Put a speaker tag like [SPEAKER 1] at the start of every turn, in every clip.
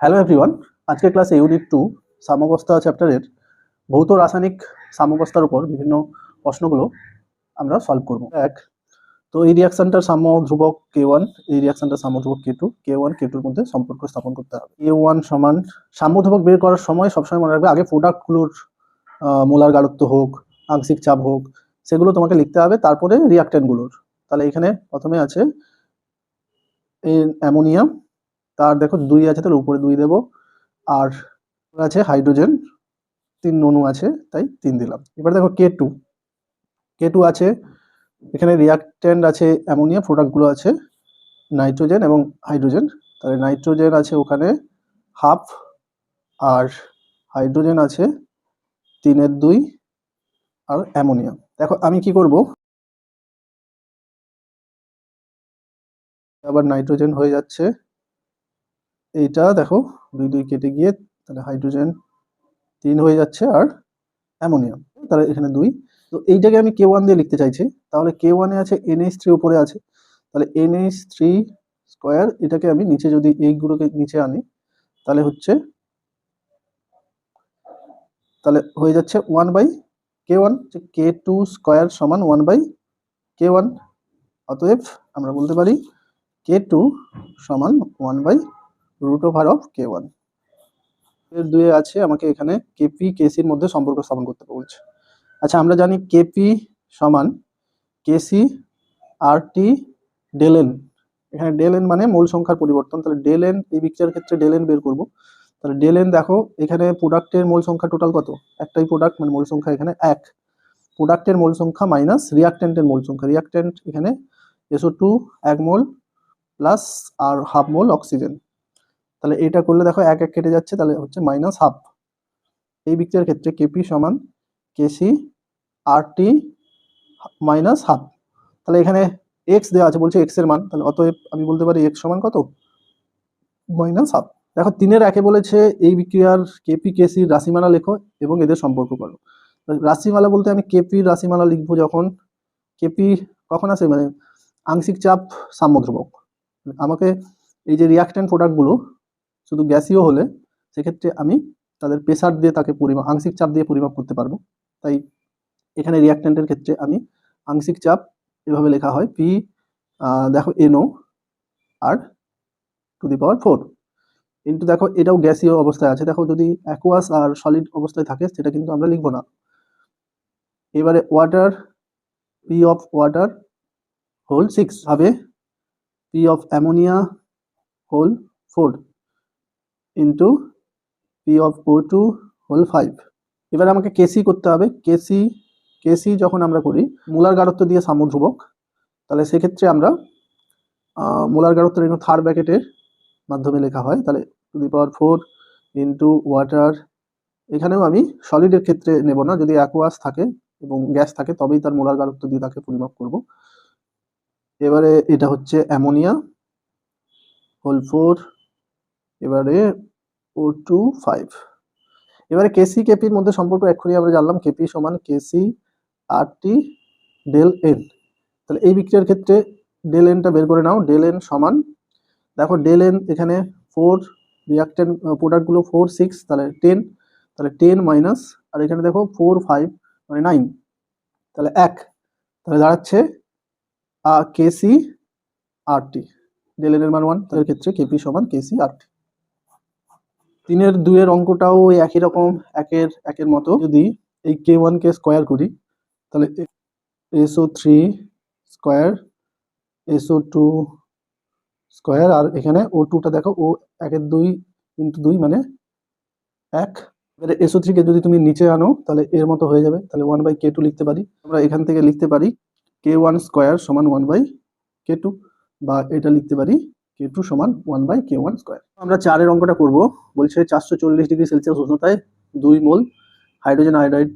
[SPEAKER 1] Hello everyone আজকের ক্লাসে unit two সাম্যাবস্থা চ্যাপ্টারের ভৌত রাসায়নিক সাম্যাবস্থার উপর বিভিন্ন প্রশ্নগুলো আমরা সলভ করব। এক, তো এই রিয়াকশনটার সাম্য ধ্রুবক কে ওয়ান এই রিয়াকশনটার সাম্য ধ্রুবক কে টু কে ওয়ান কে টুর মধ্যে সম্পর্ক স্থাপন করতে হবে। কে ওয়ান সমান সাম্য ধ্রুবক বের করার সময় সবসময় মনে রাখবে আগে প্রোডাক্টগুলোর মোলার গাঢ়ত্ব হোক, আংশিক চাপ হোক, সেগুলো তোমাকে লিখতে হবে, তারপরে রিয়াক্টেন্টগুলোর তাহলে এখানে প্রথমে আছে অ্যামোনিয়াম তার দেখো দুই আছে, তাহলে উপরে দুই দেবো। আর আছে হাইড্রোজেন, তিন অণু আছে, তাই তিন দিলাম। এবার দেখো কে টু। কে টু আছে, এখানে রিয়াক্ট্যান্ট আছে অ্যামোনিয়া, প্রোডাক্টগুলো আছে নাইট্রোজেন এবং হাইড্রোজেন। তাহলে নাইট্রোজেন আছে ওখানে হাফ, আর হাইড্রোজেন আছে তিনের দুই, আর অ্যামোনিয়া। দেখো আমি কি করব? আবার নাইট্রোজেন হয়ে যাচ্ছে। এইটা দেখো, দুই দুই কেটে গিয়ে তাহলে হাইড্রোজেন তিন হয়ে যাচ্ছে আর অ্যামোনিয়াম। তাহলে এখানে দুই। তো এইটাকে আমি কে ওয়ান দিয়ে লিখতে চাইছি। তাহলে কে ওয়ানে আছে এনএইচ থ্রি উপরে আছে। তাহলে এনএইচ থ্রি স্কোয়ার এটাকে আমি নিচে যদি এইগুলোকে নিচে আনি, তাহলে হচ্ছে, তাহলে হয়ে যাচ্ছে one by K one K two square সমান ওয়ান বাই কে ওয়ান অতএব আমরা বলতে পারি কে টু সমান one by root over of K one. এর দুয়ে আছে আমাকে এখানে কেপি কেসির মধ্যে সম্পর্ক স্থাপন করতে বলছে। আচ্ছা আমরা জানি কেপি সমান KC R T del N. এখানে ডেল এন মানে মূল সংখ্যার পরিবর্তন। তাহলে ডেল এন, এই বিক্রিয়ার ক্ষেত্রে ডেল এন বের করব। তাহলে ডেল এন দেখো, এখানে প্রোডাক্টের মূল সংখ্যা টোটাল কত? একটাই প্রোডাক্ট মানে মূল সংখ্যা এখানে এক। প্রোডাক্টের মূল সংখ্যা মাইনাস রিয়াক্টেন্টের মূল সংখ্যা। রিয়াক্টেন্ট এখানে এসও টু এক মোল প্লাস আর হাফ মোল অক্সিজেন তাহলে এটা করলে দেখো এক এক কেটে যাচ্ছে, তাহলে হচ্ছে মাইনাস হাফ এই বিক্রিয়ার ক্ষেত্রে কেপি সমান কেসি আর টি মাইনাস হাফ তাহলে এখানে এক্স দেওয়া আছে, বলছে এক্সের মান। তাহলে অতএব আমি বলতে পারি এক্স সমান কত? মাইনাস হাফ দেখো তিনের একে বলেছে, এই বিক্রিয়ার কেপি কেসির রাশিমালা লেখো এবং এদের সম্পর্ক করো। রাশিমালা বলতে আমি কেপির রাশিমালা লিখব যখন কেপি কখন আসে? মানে আংশিক চাপ সাম্যধ্রুবক আমাকে এই যে রিয়াক্টেন্ট প্রোডাক্টগুলো শুধু গ্যাসীয় হলে সেক্ষেত্রে আমি তাদের প্রেসার দিয়ে তাকে পরিমাপ, আংশিক চাপ দিয়ে পরিমাপ করতে পারব। তাই এখানে রিয়াক্টেন্টের ক্ষেত্রে আমি আংশিক চাপ এভাবে লেখা হয় পি দেখো এনও আর টু দি পাওয়ার ফোর কিন্তু দেখো এটাও গ্যাসীয় অবস্থায় আছে। দেখো যদি অ্যাকোয়াস আর সলিড অবস্থায় থাকে সেটা কিন্তু আমরা লিখব না। এবারে water P of water whole six হবে। P of ammonia whole four into P of O two whole five এবার আমাকে কেসি করতে হবে। কেসি কেসি যখন আমরা করি, মূলার গাঢ়ত্ব দিয়ে সামুধ্রুবক তাহলে সেক্ষেত্রে আমরা মূলার গাঢ়ত্ব এখানে থার্ড ব্যাকেটের মাধ্যমে লেখা হয়। তাহলে to the power four into water এখানেও আমি সলিডের ক্ষেত্রে নেব না। যদি অ্যাকোয়াস থাকে এবং গ্যাস থাকে, তবেই তার মোলার গাঢ়ত্ব দিয়ে তাকে পরিমাপ করব। এবারে এটা হচ্ছে অ্যামোনিয়া হোল ফোর এবারে টু ফাইভ এবারে কেসি কেপির মধ্যে সম্পর্ক এক্ষুনি আমরা জানলাম কেপি সমান KC R T del N তাহলে এই বিক্রিয়ার ক্ষেত্রে ডেল এনটা বের করে নাও ডেল এন সমান। দেখো ডেল এন এখানে ফোর রিয়াক্টেন্ট প্রোডাক্টগুলো ফোর সিক্স তাহলে টেন তাহলে টেন মাইনাস আর এখানে দেখো ফোর ফাইভ মানে নাইন তাহলে এক। তাহলে দাঁড়াচ্ছে কেসি আর টি ডেল এন এর মান ওয়ান তাদের ক্ষেত্রে কেপি সমান কেসি আর টি তিনের দুয়ের অঙ্কটাও একই রকম, একের একের মতো। যদি এই কে ওয়ানকে স্কোয়ার করি, তাহলে S O three square, S O two square, আর এখানে ও টুটা দেখো, ও একের দুই ইন্টু দুই মানে এক। এবারে এসও থ্রিকে যদি তুমি নিচে আনো, তাহলে এর মতো হয়ে যাবে। তাহলে ওয়ান বাই কে টু লিখতে পারি। আমরা এখান থেকে লিখতে পারি কে ওয়ান স্কোয়ার সমান ওয়ান বাই কে টু, বা এটা লিখতে পারি কে টু সমান one by K one square আমরা চারের অঙ্কটা করব। বলছে চারশো চল্লিশ ডিগ্রি সেলসিয়াস উষ্ণতায় দুই মোল হাইড্রোজেন আয়োডাইড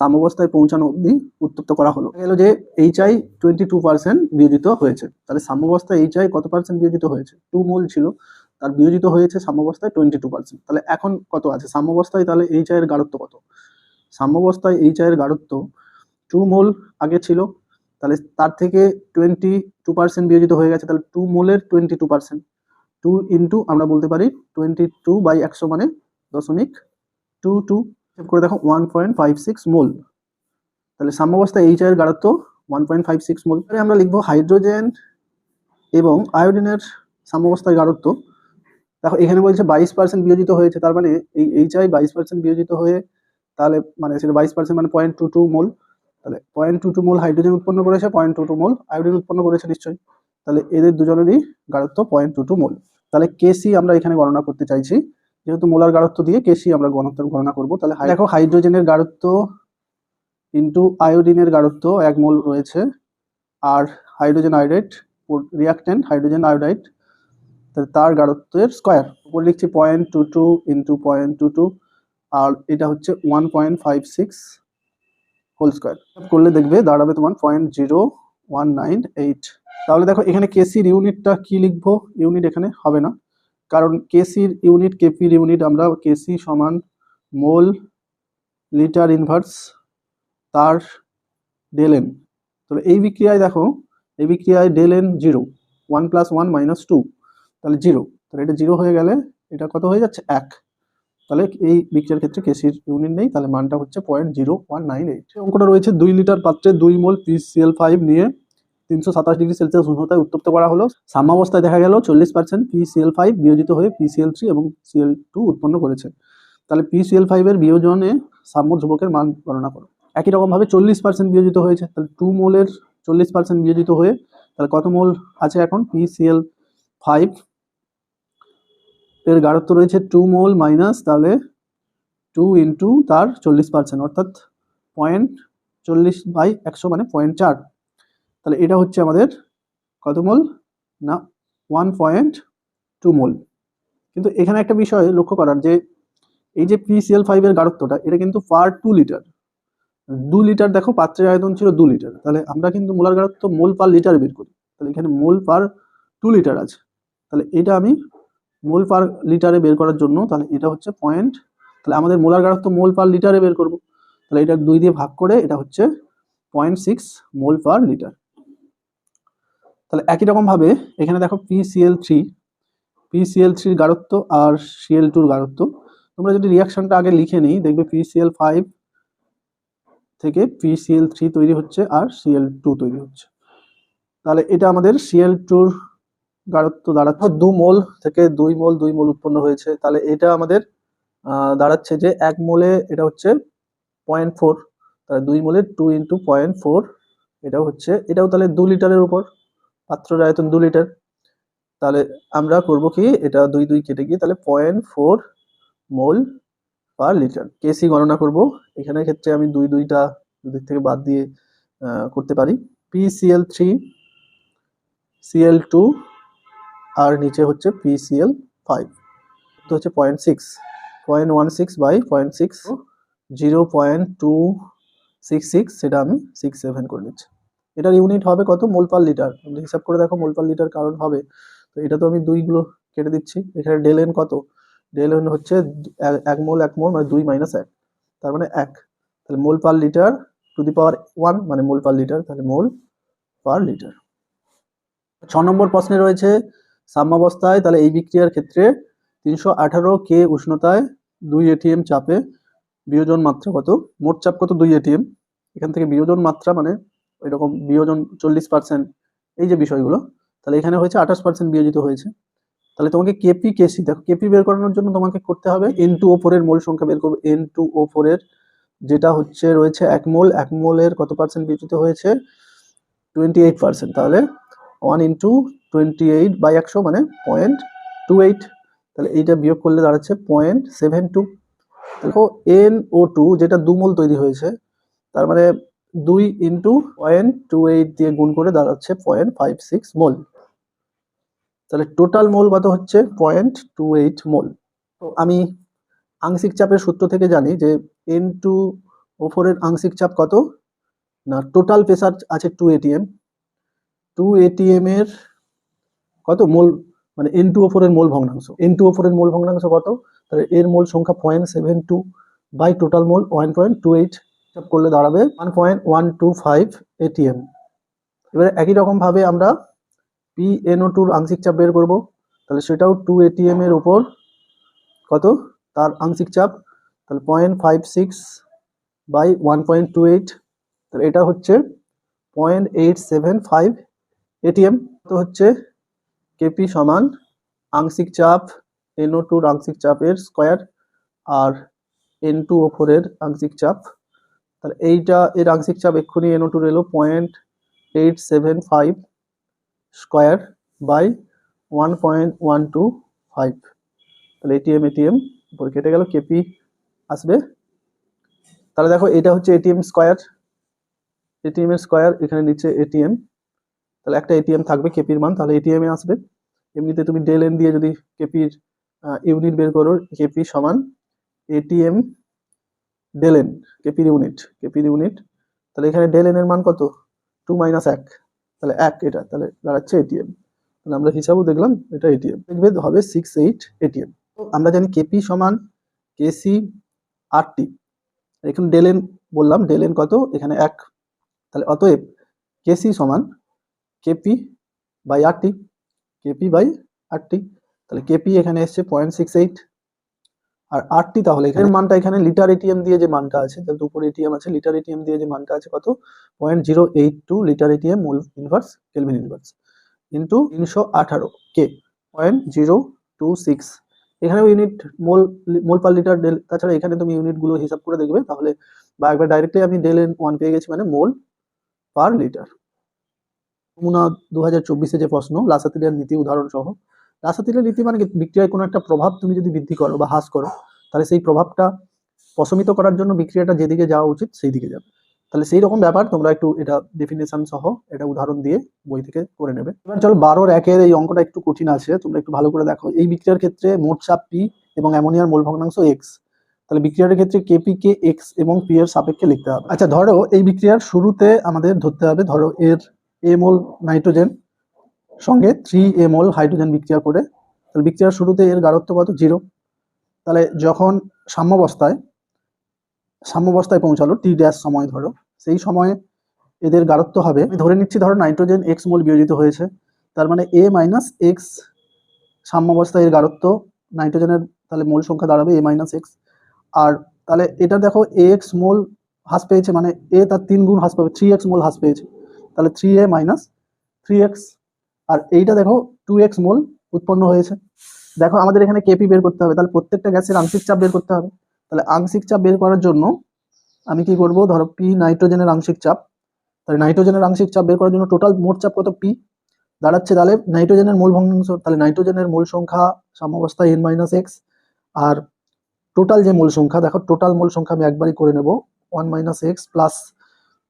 [SPEAKER 1] সাম্যাবস্থায় পৌঁছানো অবধি উত্তপ্ত করা হলো। গেল যে H I twenty two percent বিয়োজিত হয়েছে। তাহলে সাম্যাবস্থায় এইচ আই কত পার্সেন্ট বিয়োজিত হয়েছে? টু মোল ছিল। তার বিয়োজিত হয়েছে সাম্যাবস্থায় টোয়েন্টি টু পার্সেন্ট তাহলে এখন কত আছে? সাম্যাবস্থায় তাহলে এইচ আই এর গাঢ়ত্ব কত? সাম্যাবস্থায় এইচ আই এর গাঢ়ত্ব টু মোল আগে ছিল। তাহলে তার থেকে টোয়েন্টি টু পার্সেন্ট বিয়োজিত হয়ে গেছে, তাহলে two মোলের twenty two percent two into আমরা বলতে পারি টোয়েন্টি টু বাই একশো মানে দশমিক টু টু করে দেখো one point five six mole. তাহলে সাম্যাবস্থা এইচ এর গাঢ়ত্ব one point five six mole. এবারে আমরা লিখব হাইড্রোজেন এবং আয়োডিনের সাম্যাবস্থায় গাঢ়ত্ব। দেখো, এখানে বলছে বাইশ পার্সেন্ট বিয়োজিত হয়েছে, তার মানে এই এইচ আই বাইশ পার্সেন্ট বিয়োজিত হয়ে তাহলে মানে সেটা বাইশ পার্সেন্ট মানে পয়েন্ট টু টু মোল। তাহলে point two two mole hydrogen উৎপন্ন করেছে point two two mole iodine উৎপন্ন করেছে নিশ্চয়ই। তাহলে এদের দুজনেরই গাঢ়ত্ব পয়েন্ট টু টু মোল তাহলে কেসি আমরা এখানে গণনা করতে চাইছি। যেহেতু মোলার গাঢ়ত্ব দিয়ে কেসি আমরা ঘনত্ব গণনা করব, তাহলে দেখো হাইড্রোজেনের গাঢ়ত্ব ইন্টু আয়োডিনের গাঢ়ত্ব এক মোল রয়েছে, আর hydrogen iodide reactant hydrogen iodide তার গাঢ়ত্বের স্কোয়ার উপর লিখছি point two two into point two two আর এটা হচ্ছে one point five six whole square করলে দেখবে দাঁড়াবে তোমার point zero one nine eight তাহলে দেখো এখানে কেসির ইউনিটটা কি লিখব? ইউনিট এখানে হবে না। কারণ কেসির ইউনিট কেপির ইউনিট আমরা কেসি সমান মোল লিটার ইনভার্স তার ডেলেন তাহলে এই বিক্রিয়ায় দেখো, এই বিক্রিয়ায় del N zero one plus one minus two তাহলে জিরো তাহলে এটা জিরো হয়ে গেলে এটা কত হয়ে যাচ্ছে? এক। তাহলে এই বিক্রিয়ার ক্ষেত্রে কেসির ইউনিট নেই, তাহলে মানটা হচ্ছে point zero one nine eight অঙ্কটা রয়েছে দুই লিটার পাত্রে দুই মোল পিসিএল ফাইভ নিয়ে তিনশো সাতাশ ডিগ্রি সেলসিয়াস উষ্ণতায় উত্তপ্ত করা হলো। সাম্যাবস্থায় দেখা গেল চল্লিশ পার্সেন্ট পিসিএল ফাইভ বিয়োজিত হয়ে পিসিএল থ্রি এবং সিএল টু উৎপন্ন করেছে। তাহলে পিসিএল ফাইভের বিয়োজনে সাম্য ধ্রুবকের মান গণনা করো। একই রকমভাবে চল্লিশ পার্সেন্ট বিয়োজিত হয়েছে, তাহলে টু মোলের চল্লিশ পার্সেন্ট বিয়োজিত হয়ে তাহলে কত মোল আছে এখন? পিসিএল ফাইভ এর গাঢ়ত্ব রয়েছে টু মোল মাইনাস তাহলে টু ইন্টু তার চল্লিশ পার্সেন্ট অর্থাৎ পয়েন্ট চল্লিশ বাই একশো মানে পয়েন্ট চার। তাহলে এটা হচ্ছে আমাদের কত মোল না ওয়ান পয়েন্ট টু মোল কিন্তু এখানে একটা বিষয় লক্ষ্য করার যে এই যে পিসিএল ফাইভের গাঢ়ত্বটা, এটা কিন্তু পার টু লিটার দু লিটার দেখো, পাত্রের আয়তন ছিল দু লিটার তাহলে আমরা কিন্তু মোলার গাঢ়ত্ব মোল পার লিটার বের করি। তাহলে এখানে মোল পার টু লিটার আছে। তাহলে এটা আমি মোল পার লিটারে বের করার জন্য, তাহলে এটা হচ্ছে পয়েন্ট তাহলে আমাদের মোলার গাঢ়ত্ব মোল পার লিটারে বের করব। তাহলে এটা দুই দিয়ে ভাগ করে এটা হচ্ছে point six mole per litre. তাহলে একই রকম ভাবে এখানে দেখো পিসিএল থ্রি পিসিএল থ্রির গাঢ়ত্ব আর সিএল টুর গাঢ়ত্ব। তোমরা যদি রিয়াকশনটা আগে লিখে নিই, দেখবে পিসিএল ফাইভ থেকে পিসিএল থ্রি তৈরি হচ্ছে আর সিএল টু তৈরি হচ্ছে। তাহলে এটা আমাদের সিএল টুর গাঢ়ত্ব দাঁড়াচ্ছে। দু মোল থেকে দুই মোল দুই মোল উৎপন্ন হয়েছে। তাহলে এটা আমাদের দাঁড়াচ্ছে যে এক মোলে এটা হচ্ছে পয়েন্ট ফোর তাহলে দুই মোলে টু ইন্টু পয়েন্ট ফোর এটাও হচ্ছে, এটাও তাহলে দু লিটারের উপর, পাত্রের আয়তন দু লিটার। তাহলে আমরা করব কি, এটা দুই দুই কেটে গিয়ে তাহলে point four mole per litre K C গণনা করব। এখানে ক্ষেত্রে আমি দুই দুইটা দুদিক থেকে বাদ দিয়ে করতে পারি। P C L three C L two আর নিচে হচ্ছে পিসিএল ফাইভ তো হচ্ছে point six point one six by point six zero point two six six সেটা আমি সিক্স সেভেন করে নিচ্ছি। এটার ইউনিট হবে কত? Mole per litre. হিসাব করে দেখো মোল পার লিটার কারণ হবে। তো এটা তো আমি দুইগুলো কেটে দিচ্ছি। এখানে ডেল এন কত? ডেল এন হচ্ছে এক- মোল, এক মোল মানে দুই মাইনাস এক। তার মানে এক। তাহলে mole per litre to the power one মানে মোল পার লিটার, তাহলে মোল পার লিটার। ছ নম্বর প্রশ্নে রয়েছে সাম্যাবস্থায়, তাহলে এই বিক্রিয়ার ক্ষেত্রে তিনশো আঠারো কে উষ্ণতায় দুই এটিএম চাপে বিয়োজন মাত্রা কত? মোট চাপ কত দুই এটিএম এখান থেকে বিয়োজন মাত্রা মানে এরকম বিয়োজন চল্লিশ পার্সেন্ট এই যে বিষয়গুলো, তাহলে এখানে হয়েছে আঠাশ পার্সেন্ট বিয়োজিত হয়েছে। তাহলে তোমাকে কেপি কেসি দেখো কেপি বের করানোর জন্য তোমাকে করতে হবে এন টু ও মোল সংখ্যা বের করবে। এন টু ও ফোরের যেটা হচ্ছে রয়েছে এক মোল, এক মোলের কত পার্সেন্ট বিয়োজিত হয়েছে? টোয়েন্টি এইট পার্সেন্ট তাহলে one into twenty eight by একশো মানে পয়েন্ট টু এইট। তাহলে এইটা বিয়োগ করলে দাঁড়াচ্ছে পয়েন্ট সেভেন টু। দেখো এন ও টু যেটা দু মোল তৈরি হয়েছে, তার মানে দুই ইন্টু পয়েন্ট টু এইট দিয়ে গুণ করে দাঁড়াচ্ছে পয়েন্ট ফাইভ সিক্স মোল। তাহলে টোটাল মোল কত হচ্ছে? Point two eight mole. তো আমি আংশিক চাপের সূত্র থেকে জানি যে এন টু ও ফোরের আংশিক চাপ কত? না, টোটাল প্রেসার আছে টু এটিএম টু এটিএম এর কত? মোল মানে এন টু ও ফোরের মোল ভগ্নাংশ। এন টু ও ফোরের মোল ভগ্নাংশ কত? তাহলে এর মোল সংখ্যা point seven two by total mole one point two eight করলে দাঁড়াবে one point one two five ATM এবারে একই রকম ভাবে আমরা পি এনও টুর আংশিক চাপ বের করব। তাহলে সেটাও টু এটিএম এর ওপর কত? তার আংশিক চাপ তাহলে point five six by one point two eight তাহলে এটা হচ্ছে point eight seven five ATM তো হচ্ছে কেপি সমান আংশিক চাপ এনও টুর আংশিক চাপের স্কোয়ার আর এন টু ওপরের আংশিক চাপ। তাহলে এইটা, এর আংশিক চাপ এক্ষুনি এনও টুর এলো point eight seven five square by one point one two five. তাহলে এটিএম এটিএম উপরে কেটে গেল কেপি আসবে। তাহলে দেখো, এটা হচ্ছে এটিএম স্কোয়ার এটিএম এর স্কোয়ার, এখানে নিচে এটিএম তাহলে একটা এটিএম থাকবে কেপির মান, তাহলে এটিএম এ আসবে। এমনিতে তুমি ডেল এন দিয়ে যদি কেপির ইউনিট বের করো কেপি সমান এটিএম ডেল এন কেপির ইউনিট কেপির ইউনিট তাহলে এখানে ডেল এন এর মান কত? টু মাইনাস এক। তাহলে এক এটা, তাহলে দাঁড়াচ্ছে এটিএম তাহলে আমরা হিসাবও দেখলাম, এটা এটিএম দেখবে হবে সিক্স এইট এটিএম আমরা জানি কেপি সমান কেসি আর টি এখানে ডেল এন বললাম ডেল এন কত? এখানে এক। তাহলে অতএব কেসি সমান K P by R T K P by R T তাহলে কেপি এখানে এসছে পয়েন্ট সিক্স এইট আর আর টি তাহলে এখানে মানটা এখানে লিটার এটিএম দিয়ে যে মানটা আছে তাহলে উপরে এটিএম আছে লিটার এটিএম দিয়ে যে মানটা আছে কত? Point zero eight two litre ATM mole inverse kelvin inverse into তিনশো আঠারো K point zero two six এখানেও unit mole mole per litre del তাছাড়া এখানে তুমি ইউনিটগুলো হিসাব করে দেখবে তাহলে বা একবার ডাইরেক্টলি আমি ডেল এন ওয়ান পেয়ে গেছি মানে মোল পার লিটার নমুনা দু হাজার চব্বিশে যে প্রশ্ন লাসাতিলের নীতি উদাহরণ সহ। লাসাতিলের নীতি মানে বিক্রিয়ায় কোনো একটা প্রভাব তুমি যদি বৃদ্ধি করো বা হ্রাস করো, তাহলে সেই প্রভাবটা প্রশমিত করার জন্য বিক্রিয়াটা যেদিকে যাওয়া উচিত সেই দিকে যাবে। তাহলে সেই রকম ব্যাপার, তোমরা একটু এটা ডেফিনেশন সহ এটা উদাহরণ দিয়ে বই থেকে করে নেবে। এবার চলো বারোর একের এই অঙ্কটা একটু কঠিন আছে, তোমরা একটু ভালো করে দেখো। এই বিক্রিয়ার ক্ষেত্রে মোট চাপ পি এবং অ্যামোনিয়ার মোল ভগ্নাংশ এক্স তাহলে বিক্রিয়ার ক্ষেত্রে কেপি কে এক্স এবং পি এর সাপেক্ষে লিখতে হবে। আচ্ছা ধরো এই বিক্রিয়ার শুরুতে আমাদের ধরতে হবে, ধরো এর এ মোল নাইট্রোজেন সঙ্গে থ্রি এ মোল হাইড্রোজেন বিক্রিয়া করে। তাহলে বিক্রিয়ার শুরুতে এর গাঢ়ত্ব কত? জিরো তাহলে যখন সাম্যাবস্থায় সাম্যাবস্থায় পৌঁছালো টি ড্যাশ সময় ধরো, সেই সময়ে এদের গাঢ়ত্ব হবে। ধরে নিচ্ছি, ধরো নাইট্রোজেন এক্স মোল বিয়োজিত হয়েছে। তার মানে এ মাইনাস এক্স সাম্যাবস্থায় এর গাঢ়ত্ব নাইট্রোজেনের তাহলে মোল সংখ্যা দাঁড়াবে এ মাইনাস এক্স আর তাহলে এটা দেখো এ এক্স মোল হ্রাস পেয়েছে মানে এ তার তিন গুণ হ্রাস পাবে থ্রি এক্স মোল হ্রাস পেয়েছে। তাহলে three A minus three X আর এইটা দেখো টু এক্স মোল উৎপন্ন হয়েছে। দেখো আমাদের এখানে কেপি বের করতে হবে, তাহলে প্রত্যেকটা গ্যাসের আংশিক চাপ বের করতে হবে। তাহলে আংশিক চাপ বের করার জন্য আমি কি করব, ধরো পি নাইট্রোজেনের আংশিক চাপ। তাহলে নাইট্রোজেনের আংশিক চাপ বের করার জন্য টোটাল মোট চাপ কত? পি দাঁড়াচ্ছে, তাহলে নাইট্রোজেনের মূল ভগ্নাংশ, তাহলে নাইট্রোজেনের মূল সংখ্যা সাম্যাবস্থায় এন মাইনাস এক্স আর টোটাল যে মূল সংখ্যা, দেখো টোটাল মূল সংখ্যা আমি একবারই করে নেব one minus X plus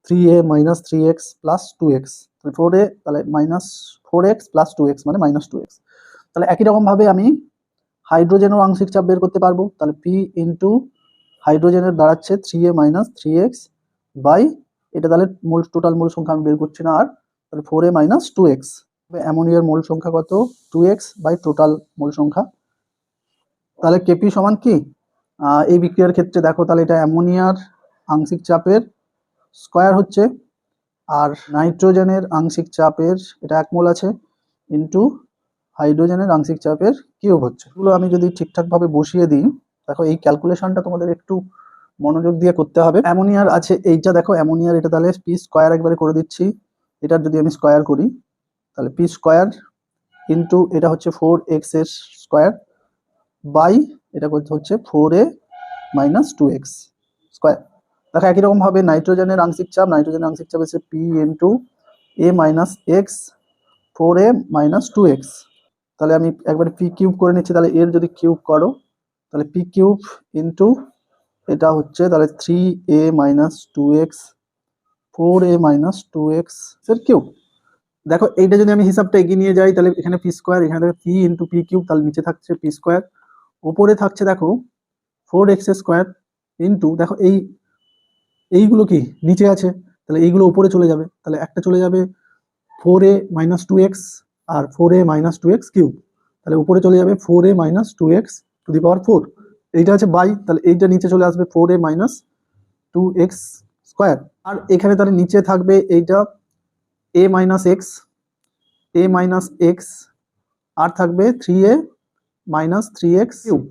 [SPEAKER 1] three A minus three X plus two X তাহলে ফোর এ তাহলে minus four X plus two X মানে মাইনাস টু এক্স তাহলে একই রকমভাবে আমি হাইড্রোজেনও আংশিক চাপ বের করতে পারব। তাহলে পি ইন্টু হাইড্রোজেনের দাঁড়াচ্ছে three A minus three X by এটা তাহলে মোল টোটাল মোল সংখ্যা আমি বের করছি না আর। তাহলে four A minus two X অ্যামোনিয়ার mole সংখ্যা কত? Two X by total mole সংখ্যা। তাহলে কেপি সমান কি? এই বিক্রিয়ার ক্ষেত্রে দেখো, তাহলে এটা অ্যামোনিয়ার আংশিক চাপের স্কোয়ার হচ্ছে, আর নাইট্রোজেনের আংশিক চাপের, এটা এক মোল আছে ইন্টু হাইড্রোজেনের আংশিক চাপের কিউব হচ্ছে। এগুলো আমি যদি ঠিকঠাকভাবে বসিয়ে দিই, দেখো এই ক্যালকুলেশনটা তোমাদের একটু মনোযোগ দিয়ে করতে হবে। অ্যামোনিয়ার আছে, এইটা দেখো, অ্যামোনিয়ার এটা তাহলে পি স্কোয়ার একবারে করে দিচ্ছি। এটার যদি আমি স্কোয়ার করি, তাহলে পি স্কোয়ার ইন্টু এটা হচ্ছে ফোর এক্সের স্কোয়ার বাই, এটা হচ্ছে four A minus two X square. দেখো, একই রকম ভাবে নাইট্রোজেনের আংশিক চাপ, নাইট্রোজেনের আংশিক চাপ এসে P two A minus X four A minus two X তাহলে আমি একবারে পি কিউব করে নিচ্ছি, তাহলে এর যদি কিউব করো, তাহলে পি কিউব ইন্টু এটা হচ্ছে, তাহলে three A minus two X four A minus two এক্সের কিউব দেখো, এইটা যদি আমি হিসাবটা এগিয়ে নিয়ে যাই, তাহলে এখানে পি স্কোয়ার এখানে দেখো পি ইন্টু পি কিউব তাহলে নিচে থাকছে পি স্কোয়ার ওপরে থাকছে, দেখো ফোর এক্স স্কোয়ার ইন্টু দেখো, এই এইগুলো কি নিচে আছে? তাহলে এইগুলো উপরে চলে যাবে। তাহলে একটা চলে যাবে four A minus two X R four A minus two X cube তাহলে উপরে চলে যাবে four A minus two X to the power four এইটা আছে বাই, তাহলে এইটা নিচে চলে আসবে four A minus two X square আর এখানে তাহলে নিচে থাকবে এইটা A minus X A minus X আর থাকবে three A minus three X cube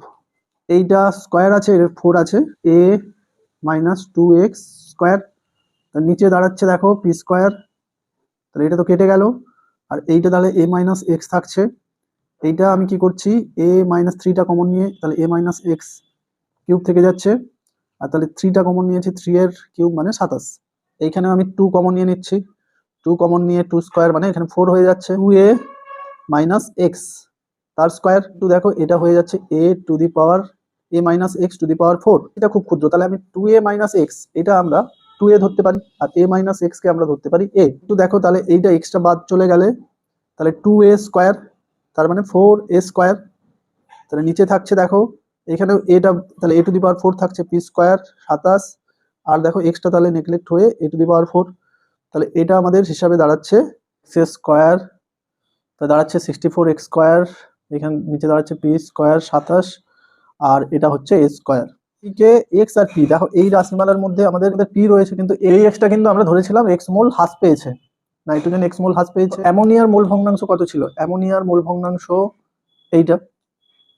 [SPEAKER 1] এইটা স্কোয়ার আছে, এর ফোর আছে A minus two X square তার নিচে দাঁড়াচ্ছে দেখো পি স্কোয়ার তাহলে এটা তো কেটে গেল। আর এইটা তাহলে এ মাইনাস এক্স থাকছে। এইটা আমি কি করছি? এ মাইনাস থ্রিটা কমন নিয়ে, তাহলে এ মাইনাস এক্স কিউব থেকে যাচ্ছে। আর তাহলে থ্রিটা কমন নিয়েছি থ্রি এর কিউব মানে সাতাশ। এইখানে আমি টু কমন নিয়ে নিচ্ছি। টু কমন নিয়ে টু স্কোয়ার মানে এখানে ফোর হয়ে যাচ্ছে। টু এ মাইনাস এক্স তার স্কোয়ার টু দেখো, এটা হয়ে যাচ্ছে A to the power A minus X to the power four এটা খুব ক্ষুদ্র। তাহলে আমি টু এ মাইনাস এক্স এটা আমরা টু এ ধরতে পারি, আর এ মাইনাস এক্স কে আমরা ধরতে পারি এ একটু দেখো তাহলে এইটা এক্সট্রা বাদ চলে গেলে, তাহলে টু এ স্কোয়ার তার মানে ফোর এ স্কোয়ার তাহলে নিচে থাকছে দেখো এখানে এটা তাহলে A to the power four থাকছে পি স্কোয়ার সাতাশ, আর দেখো এক্সট্রা তাহলে নেগলেক্ট হয়ে এ টু দি পাওয়ার ফোর তাহলে এটা আমাদের হিসাবে দাঁড়াচ্ছে এক্স স্কোয়ার তা দাঁড়াচ্ছে সিক্সটি ফোর এক্স স্কোয়ার এখানে, নিচে দাঁড়াচ্ছে পি স্কোয়ার সাতাশ আর এটা হচ্ছে এ স্কোয়ার কে এক্স আর পি দেখো এই রাশিমালার মধ্যে আমাদের পি রয়েছে, কিন্তু এই এক্সটা কিন্তু আমরা ধরেছিলাম এক্স মোল হ্রাস পেয়েছে। নাইট্রোজেন এক্স মোল হ্রাস পেয়েছে। অ্যামোনিয়ার মোল ভগ্নাংশ কত ছিল? অ্যামোনিয়ার মোল ভগ্নাংশ এইটা।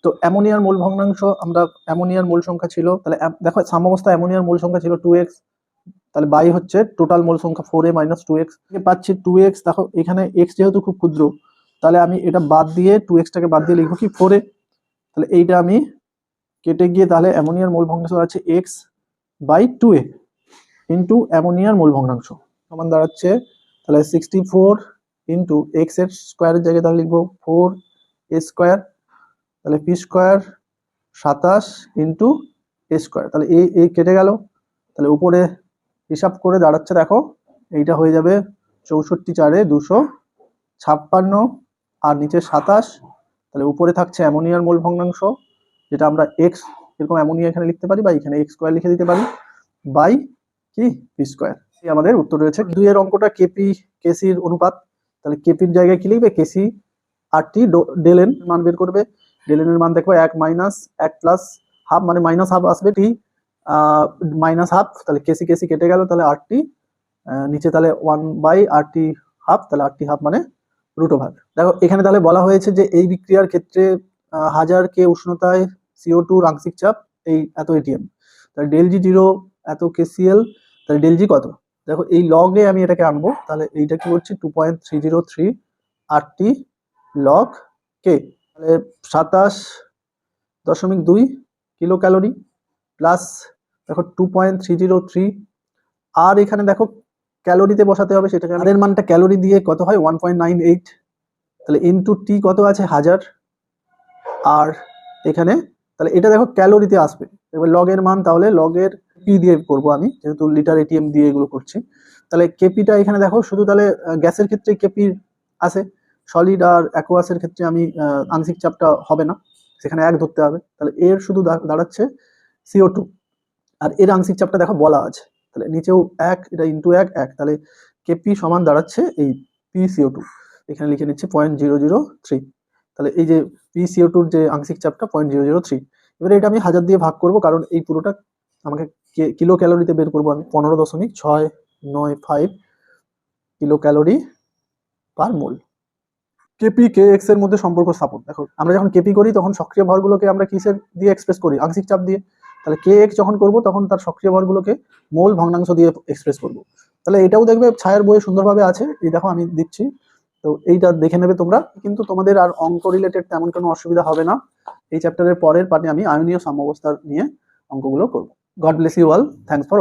[SPEAKER 1] তো অ্যামোনিয়ার মোল ভগ্নাংশ, আমরা অ্যামোনিয়ার মোল সংখ্যা ছিল, তাহলে দেখো সাম্যাবস্থা অ্যামোনিয়ার মোল সংখ্যা ছিল টু এক্স তাহলে বাই হচ্ছে টোটাল মোল সংখ্যা four A minus two X পাচ্ছি টু এক্স দেখো এখানে এক্স যেহেতু খুব ক্ষুদ্র, তাহলে আমি এটা বাদ দিয়ে টু এক্সটাকে বাদ দিয়ে লিখব কি? ফোর এ তাহলে এইটা আমি কেটে গিয়ে তাহলে অ্যামোনিয়ার মোল ভগ্নাংশ দাঁড়াচ্ছে X by two A into অ্যামোনিয়ার mole ভগ্নাংশ সমান দাঁড়াচ্ছে তাহলে সিক্সটি ফোর ইন্টু এক্সের স্কোয়ারের জায়গায় তাহলে লিখব ফোর এ স্কোয়ার তাহলে পি স্কোয়ার সাতাশ ইন্টু এ স্কোয়ার তাহলে এই এই কেটে গেল। তাহলে উপরে হিসাব করে দাঁড়াচ্ছে দেখো, এইটা হয়ে যাবে চৌষট্টি চারে দুশো ছাপ্পান্ন, আর নিচে সাতাশ, তাহলে উপরে থাকছে অ্যামোনিয়ার মূল ভগ্নাংশ যেটা আমরা এক্স এরকম অ্যামোনিয়া এখানে লিখতে পারি বা এখানে এক্স স্কোয়ার লিখে দিতে পারি বাই কি? পি স্কোয়ার আমাদের উত্তর রয়েছে। দুই এর অঙ্কটা কেপি কেসির অনুপাত। তাহলে কেপির জায়গায় কি লিখবে? কেসি আর টি ডেলেন মান বের করবে। ডেলেনের মান দেখো এক মাইনাস এক প্লাস হাফ মানে মাইনাস হাফ আসবে টি মাইনাস হাফ তাহলে কেসি কেসি কেটে গেল। তাহলে আর টি নিচে তাহলে one by R T half তাহলে আর টি হাফ মানে রুট ওভার দেখো, এখানে তাহলে বলা হয়েছে যে এই বিক্রিয়ার ক্ষেত্রে হাজার কে উষ্ণতায় সিও টু আংশিক চাপ এই এত এটিএম তাহলে ডেল জি জিরো এত কেসিএল তাহলে ডেল জি কত? দেখো, এই লগে আমি এটাকে আনব, তাহলে এইটা কি করছি? Two point three zero three R T log K তাহলে সাতাশ দশমিক দুই কিলো ক্যালোরি প্লাস দেখো two point three zero three R এখানে দেখো, ক্যালোরিতে বসাতে হবে, সেটাকে আর এর মানটা ক্যালোরি দিয়ে কত হয়? ওয়ান পয়েন্ট নাইন এইট তাহলে ইনটু টি কত আছে? হাজার। আর এখানে তাহলে এটা দেখো ক্যালোরিতে আসবে। এবার লগের মান তাহলে লগের পি দিয়ে করব আমি? যেহেতু লিটার এটিএম দিয়ে এগুলো করছি। তাহলে কেপিটা এখানে দেখো, শুধু তাহলে গ্যাসের ক্ষেত্রে কেপি আছে। সলিড আর অ্যাকোয়াসের ক্ষেত্রে আমি আংশিক চাপটা হবে না। সেখানে এক ধরতে হবে। তাহলে এর শুধু দাঁড়াচ্ছে সিও টু আর এর আংশিক চাপটা দেখো বলা আছে। তাহলে নিচেও এক, এটা ইন্টু এক এক। তাহলে কেপি সমান দাঁড়াচ্ছে এই পি সিও টু এখানে লিখে নিচ্ছে পয়েন্ট জিরো জিরো থ্রি তাহলে এই যে পি সিও টুর যে আংশিক চাপটা পয়েন্ট জিরো জিরো থ্রি এবারে এটা আমি হাজার দিয়ে ভাগ করব, কারণ এই পুরোটা আমাকে কিলো ক্যালোরিতে বের করব আমি পনেরো দশমিক ছয় নয় five kilo calorie per mole. K P কে এক্সের মধ্যে সম্পর্ক স্থাপন। দেখো, আমরা যখন কেপি করি, তখন সক্রিয় ভরগুলোকে আমরা কিসের দিয়ে এক্সপ্রেস করি? আংশিক চাপ দিয়ে। তাহলে কে এক্স যখন করব, তখন তার সক্রিয় ভরগুলোকে মোল ভগ্নাংশ দিয়ে এক্সপ্রেস করব। তাহলে এটাও দেখবে, ছায়ার বইয়ে সুন্দরভাবে আছে। এই দেখো, আমি দিচ্ছি। তো এইটা দেখে নেবে তোমরা। কিন্তু তোমাদের আর অঙ্ক রিলেটেড তেমন কোনো অসুবিধা হবে না। এই চ্যাপ্টারের পরের পার্টে আমি আয়নীয় সাম্যবস্থার নিয়ে অঙ্কগুলো করব। God bless you all thanks for